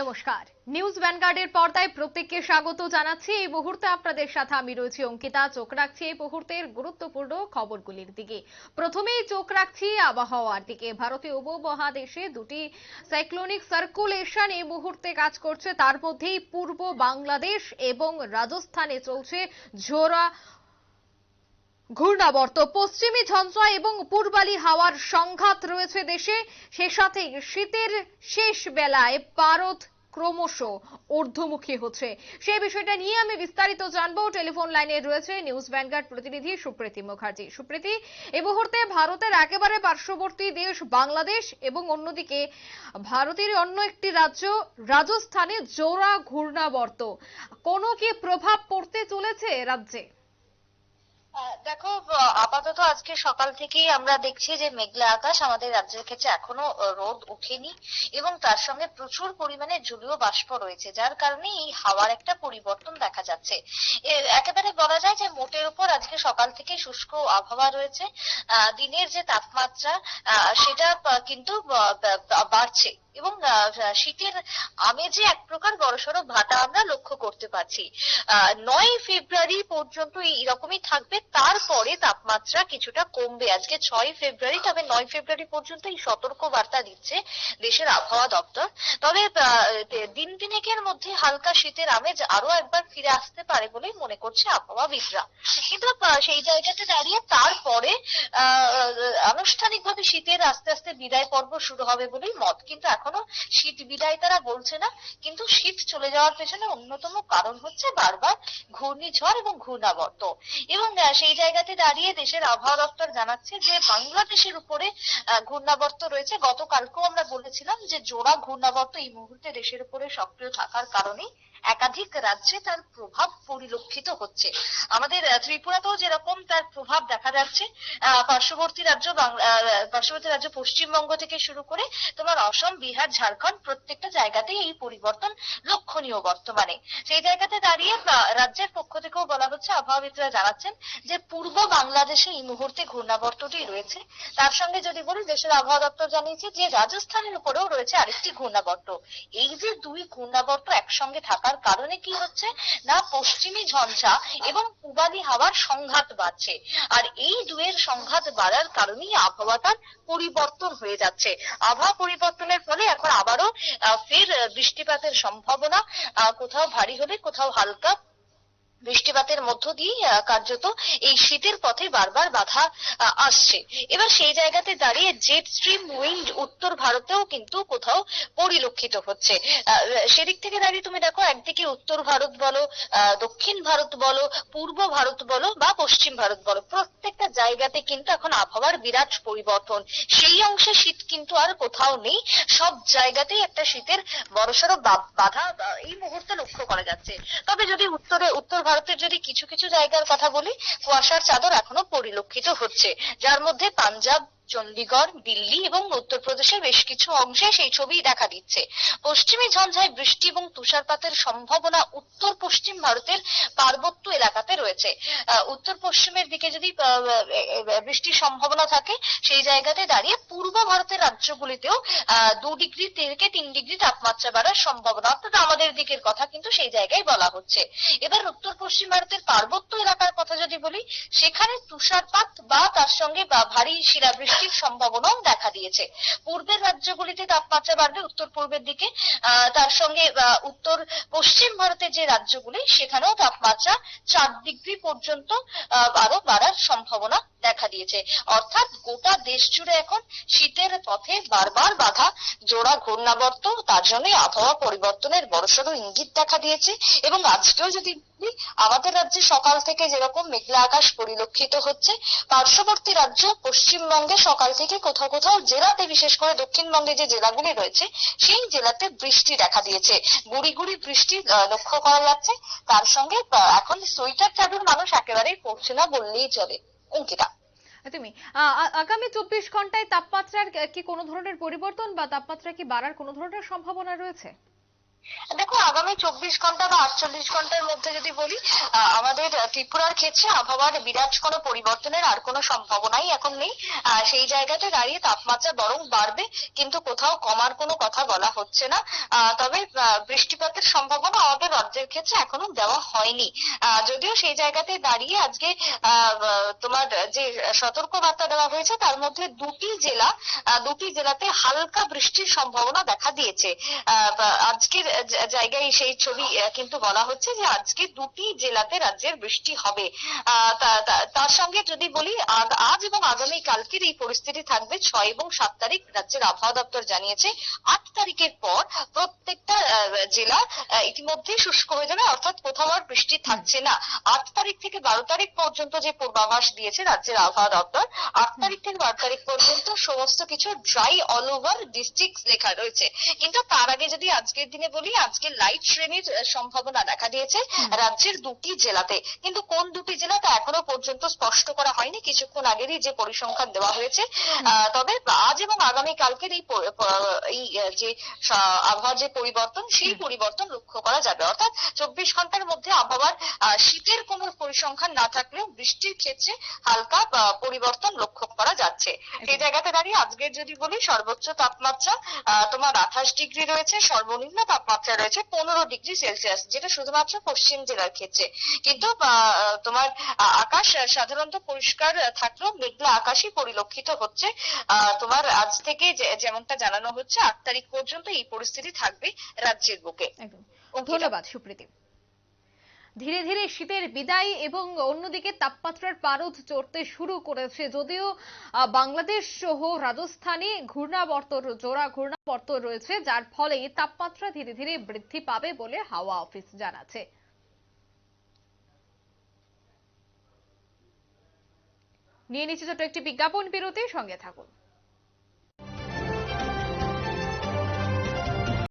নমস্কার। নিউজ ভ্যানগার্ডের পর্দায় প্রত্যেককে স্বাগত জানাচ্ছি। এই মুহূর্তে আপনাদের সাথে আমি রয়েছি অঙ্কিতা। চোখ রাখছি এই মুহূর্তের গুরুত্বপূর্ণ খবরগুলির দিকে। প্রথমেই চোখ রাখছি আবহাওয়ার দিকে। ভারতীয় উপমহাদেশে দুটি সাইক্লোনিক সার্কুলেশন এই মুহূর্তে কাজ করছে। তার মধ্যেই পূর্ব বাংলাদেশ এবং রাজস্থানে চলছে ঝোড়া ঘূর্ণাবর্ত, পশ্চিমী ঝঞ্ঝা এবং পূর্বালি হাওয়ার সংঘাত রয়েছে দেশে। সে সাথে শীতের শেষ বেলায় পারদ ক্রমশ ঊর্ধ্বমুখী হচ্ছে। সেই বিষয়টা নিয়ে আমি বিস্তারিত জানব। টেলিফোন লাইনে রয়েছে নিউজ ভ্যানগার্ড প্রতিনিধি সুপ্রীতি মুখার্জি। সুপ্রীতি, এ মুহূর্তে ভারতের একেবারে পার্শ্ববর্তী দেশ বাংলাদেশ এবং অন্যদিকে ভারতের অন্য একটি রাজ্য, রাজস্থানে জোড়া ঘূর্ণাবর্ত। কোনো কি প্রভাব পড়তে চলেছে রাজ্যে? দেখো আপাতত আজকে সকাল থেকেই আমরা দেখছি যে মেঘলা আকাশ আমাদের রাজ্যের ক্ষেত্রে এখনও রোদ ওঠেনি এবং তার সঙ্গে প্রচুর পরিমাণে জলীয় বাষ্প রয়েছে, যার কারণে এই হাওয়ার একটা পরিবর্তন দেখা যাচ্ছে। একেবারে বলা যায় যে মোটের উপর আজকে সকাল থেকে শুষ্ক আবহাওয়া রয়েছে। দিনের যে তাপমাত্রা সেটা কিন্তু বাড়ছে। এবং শীতের আমেজে এক প্রকার বড়সড় ভাটা আমরা লক্ষ্য করতে পারছি। নয় ফেব্রুয়ারি পর্যন্ত এইরকমই থাকবে, তারপরে তাপমাত্রা কিছুটা কমবে। আজকে ছয় ফেব্রুয়ারি, তবে নয় ফেব্রুয়ারি পর্যন্ত এই সতর্ক বার্তা দিচ্ছে দেশের আবহাওয়া দপ্তর। তবে দিন দিনেকের মধ্যে হালকা শীতের আমেজ আরও একবার ফিরে আসতে পারে বলেই মনে করছে আবহাওয়াবিদরা। কিন্তু সেই জায়গাতে দাঁড়িয়ে তারপরে আনুষ্ঠানিকভাবে শীতের আস্তে আস্তে বিদায় পর্ব শুরু হবে বলেই মত। কিন্তু এখনও শীত বিদায় তারা বলছে না, কিন্তু শীত চলে যাওয়ার পেছনে অন্যতম কারণ হচ্ছে বারবার ঘূর্ণিঝড় এবং ঘূর্ণাবর্ত। এবং সেই জায়গাতে দাঁড়িয়ে দেশের আবহাওয়া দপ্তর জানাচ্ছে যে বাংলাদেশের উপরে ঘূর্ণাবর্ত রয়েছে। গতকালকেও আমরা বলেছিলাম যে জোড়া ঘূর্ণাবর্ত এই মুহূর্তে দেশের উপরে সক্রিয় থাকার কারণে একাধিক রাজ্যে তার প্রভাব পরিলক্ষিত হচ্ছে। আমাদের ত্রিপুরাতেও যেরকম তার প্রভাব দেখা যাচ্ছে পার্শ্ববর্তী রাজ্য পার্শ্ববর্তী রাজ্য পশ্চিমবঙ্গ থেকে শুরু করে তোমার অসম, বিহার, ঝাড়খণ্ড প্রত্যেকটা জায়গাতেই এই পরিবর্তন লক্ষণীয় বর্তমানে। সেই জায়গাতে দাঁড়িয়ে রাজ্যের পক্ষ থেকেও বলা হচ্ছে, আবহাওয়াবিদরা জানাচ্ছেন যে পূর্ব বাংলাদেশে এই মুহূর্তে ঘূর্ণাবর্তটি রয়েছে। তার সঙ্গে যদি বলি, দেশের আবহাওয়া দপ্তর জানিয়েছে যে রাজস্থানের উপরেও রয়েছে আরেকটি ঘূর্ণাবর্ত। এই যে দুই ঘূর্ণাবর্ত একসঙ্গে থাকার কারণে কি হচ্ছে? না পশ্চিমী ঝঞ্ঝা এবং পূবালি হাওয়ার সংঘাত বাড়ছে। আর এই দুয়ের সংঘাত বাড়ার কারণেই আবহাওয়াটার পরিবর্তন হয়ে যাচ্ছে। আবহাওয়া পরিবর্তনের ফলে এখন আবারও ফের বৃষ্টিপাতের সম্ভাবনা কোথাও ভারী হবে কোথাও হালকা বৃষ্টিপাতের মধ্য দিয়ে কার্যত এই শীতের পথে বারবার বাধা আসছে। এবার সেই জায়গাতে দাঁড়িয়ে জেট স্ট্রিম উইন্ড উত্তর ভারতেও কিন্তু কোথাও পরিলক্ষিত হচ্ছে। সেদিক থেকে দাঁড়িয়ে তুমি দেখো, একদিকে উত্তর ভারত বলো দক্ষিণ ভারত বলো, পূর্ব ভারত বলো বা পশ্চিম ভারত বলো, প্রত্যেকটা জায়গাতে কিন্তু এখন আবহাওয়ার বিরাট পরিবর্তন। সেই অংশে শীত কিন্তু আর কোথাও নেই। সব জায়গাতেই একটা শীতের বড়সড় বাধা এই লক্ষ্য করা যাচ্ছে। তবে যদি উত্তরে, উত্তর ভারতের যদি কিছু কিছু জায়গার কথা বলি, কুয়াশার চাদর এখনও পরিলক্ষিত হচ্ছে। যার মধ্যে পাঞ্জাব চণ্ডীগড় দিল্লি এবং উত্তরপ্রদেশের বেশ কিছু অংশে সেই ছবি দেখা দিচ্ছে। পশ্চিমী ঝঞ্ঝায় বৃষ্টি এবং তুষারপাতের সম্ভাবনা উত্তর পশ্চিম ভারতের পার্বত্য এলাকাতে রয়েছে। উত্তর পশ্চিমের দিকে যদি বৃষ্টির সম্ভাবনা থাকে, সেই জায়গাতে দাঁড়িয়ে পূর্ব ভারতের রাজ্যগুলিতেও দু ডিগ্রি থেকে তিন ডিগ্রি তাপমাত্রা বাড়ার সম্ভাবনা, অর্থাৎ আমাদের দিকের কথা কিন্তু সেই জায়গায় বলা হচ্ছে। এবার উত্তর পশ্চিম ভারতের পার্বত্য এলাকার কথা যদি বলি, সেখানে তুষারপাত বা তার সঙ্গে ভারী ভারী শিলাবৃষ্টির সম্ভাবনাও দেখা দিয়েছে। পূর্বের রাজ্যগুলিতে তাপমাত্রা বাড়বে উত্তর পূর্বের দিকে তার সঙ্গে উত্তর পশ্চিম ভারতের যে রাজ্যগুলি, সেখানেও তাপমাত্রা চার ডিগ্রি পর্যন্ত আরও বাড়ার সম্ভাবনা দেখা দিয়েছে। অর্থাৎ গোটা দেশ জুড়ে এখন শীতের পথে বারবার বাধা, জোড়া ঘূর্ণাবর্ত, তার জন্য আবহাওয়া পরিবর্তনের বড়সড় ইঙ্গিত দেখা দিয়েছে। এবং আজকেও যদি আমাদের রাজ্যে সকাল থেকে যেরকম মেঘলা আকাশ পরিলক্ষিত হচ্ছে, পার্শ্ববর্তী রাজ্য পশ্চিমবঙ্গে সকাল থেকে কোথাও কোথাও জেলাতে, বিশেষ করে দক্ষিণবঙ্গে যে জেলাগুলি রয়েছে, সেই জেলাতে বৃষ্টি দেখা দিয়েছে। গুড়ি গুড়ি বৃষ্টি লক্ষ্য করা যাচ্ছে। তার সঙ্গে এখন সোয়েটার চাদর মানুষ একেবারেই পড়ছে না বললেই চলে। অঙ্কিতা। তুমি আগামী চব্বিশ ঘন্টায় তাপমাত্রার কি কোনো ধরনের পরিবর্তন বা তাপমাত্রা কি বাড়ার কোনো ধরনের সম্ভাবনা রয়েছে? দেখো, আগামী চব্বিশ ঘণ্টা বা আটচল্লিশ ঘণ্টার মধ্যে যদি বলি আমাদের ত্রিপুরার ক্ষেত্রে আবহাওয়ার বিরাট কোনো পরিবর্তনের আর কোনো সম্ভাবনাই এখন নেই। সেই জায়গাতে দাঁড়িয়ে তাপমাত্রা বরং বাড়বে, কিন্তু কোথাও কমার কোনো কথা বলা হচ্ছে না। তবে বৃষ্টিপাতের সম্ভাবনা আমাদের রাজ্যের ক্ষেত্রে এখনও দেওয়া হয়নি। যদিও সেই জায়গাতে দাঁড়িয়ে আজকে তোমার যে সতর্ক বার্তা দেওয়া হয়েছে, তার মধ্যে দুটি জেলা দুটি জেলাতে হালকা বৃষ্টির সম্ভাবনা দেখা দিয়েছে। আজকের জায়গায় সেই ছবি কিন্তু বলা হচ্ছে যে আজকে দুটি জেলাতে রাজ্যের বৃষ্টি হবে। তার সঙ্গে যদি বলি আজ এবং আগামী কালকের এই পরিস্থিতি থাকবে ছয় এবং সাত তারিখ রাজ্যের আবহাওয়া দপ্তর জানিয়েছে। আট তারিখের পর প্রত্যেকটা জেলা আহ, ইতিমধ্যেই শুষ্ক হয়ে যাবে অর্থাৎ কোথাও আর বৃষ্টি থাকছে না। আট তারিখ থেকে বারো তারিখ পর্যন্ত যে পূর্বাভাস দিয়েছে রাজ্যের আবহাওয়া দপ্তর আট তারিখ থেকে বারো তারিখ পর্যন্ত সমস্ত কিছু ড্রাই অল ওভার ডিস্ট্রিক্ট লেখা রয়েছে। কিন্তু তার আগে যদি আজকের দিনে বলি আজকে লাইট শ্রেণির সম্ভাবনা দেখা দিয়েছে। রাজ্যের দুটি জেলাতে। কিন্তু কোন দুটি জেলা তা এখনও পর্যন্ত স্পষ্ট করা হয়নি? কিছুক্ষণ আগেরই যে পরিসংখ্যান দেওয়া হয়েছে তবে আজ এবং আগামী কালকের এই যে আবহাওয়ার যে পরিবর্তন সেই পরিবর্তন লক্ষ্য করা যাবে। অর্থাৎ চব্বিশ ঘণ্টার মধ্যে আবহাওয়ার শীতের কোনো পরিসংখ্যান না থাকলেও বৃষ্টির ক্ষেত্রে হালকা পরিবর্তন লক্ষ্য করা যাচ্ছে। সেই জায়গাতে দাঁড়িয়ে আজকের যদি বলি সর্বোচ্চ তাপমাত্রা তোমার আঠাশ ডিগ্রি রয়েছে সর্বনিম্ন তাপমাত্রা রয়েছে পনেরো ডিগ্রি সেলসিয়াস যেটা শুধুমাত্র পশ্চিম জেলার ক্ষেত্রে। কিন্তু তোমার আকাশ সাধারণত পরিষ্কার থাকলেও মেঘলা আকাশই পরিলক্ষিত হচ্ছে। আহ, তোমার আজ থেকে যেমনটা জানানো হচ্ছে আট তারিখ পর্যন্ত এই পরিস্থিতি থাকবে রাজ্যের বুকে। ধন্যবাদ সুপ্রীতি। ধীরে ধীরে শীতের বিদায় এবং অন্যদিকে তাপমাত্রার পারদ চড়তে শুরু করেছে। যদিও বাংলাদেশ সহ রাজস্থানে ঘূর্ণাবর্ত জোড়া ঘূর্ণাবর্ত রয়েছে, যার ফলে তাপমাত্রা ধীরে ধীরে বৃদ্ধি পাবে বলে হাওয়া অফিস জানাচ্ছে। নিয়ে নিচ্ছে ছোট্ট একটি বিজ্ঞাপন বিরতি, সঙ্গে থাকুন।